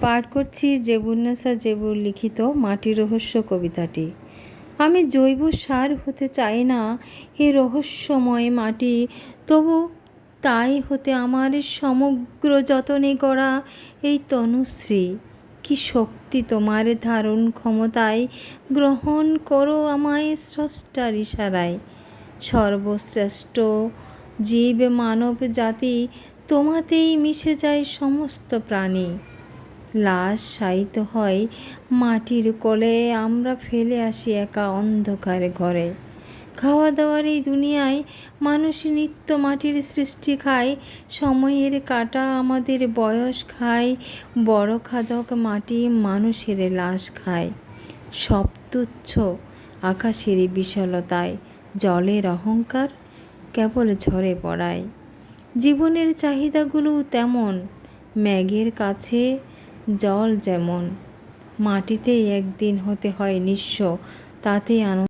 পাঠ করছি জেবুন্নেসা জেবুর লিখিত মাটি রহস্য কবিতাটি। আমি জৈব সার হতে চাই না, হে রহস্যময় মাটি, তবু তাই হতে আমার সমগ্র যতনে করা এই তনুশ্রী। কি শক্তি তোমার ধারণ ক্ষমতায় গ্রহণ করো আমায় স্রষ্টার ইশারায়। সর্বশ্রেষ্ঠ জীব মানব জাতি তোমাতেই মিশে যায় সমস্ত প্রাণী। লাশ শায়িত হয় মাটির কোলে। আমরা ফেলে আসি একা অন্ধকার ঘরে। খাওয়া দাওয়ার এই দুনিয়ায় মানুষ নিত্য মাটির সৃষ্টি খায়, সময়ের কাটা আমাদের বয়স খায়, বড় খাদক মাটি মানুষের লাশ খায়। সব তুচ্ছ আকাশের বিশালতায়, জলের অহংকার কেবল ঝরে পড়ায়। জীবনের চাহিদাগুলো তেমন ম্যাগের কাছে জল যেমন মাটিতেই একদিন হতে হয় নিঃস্ব তাতে আনন্দ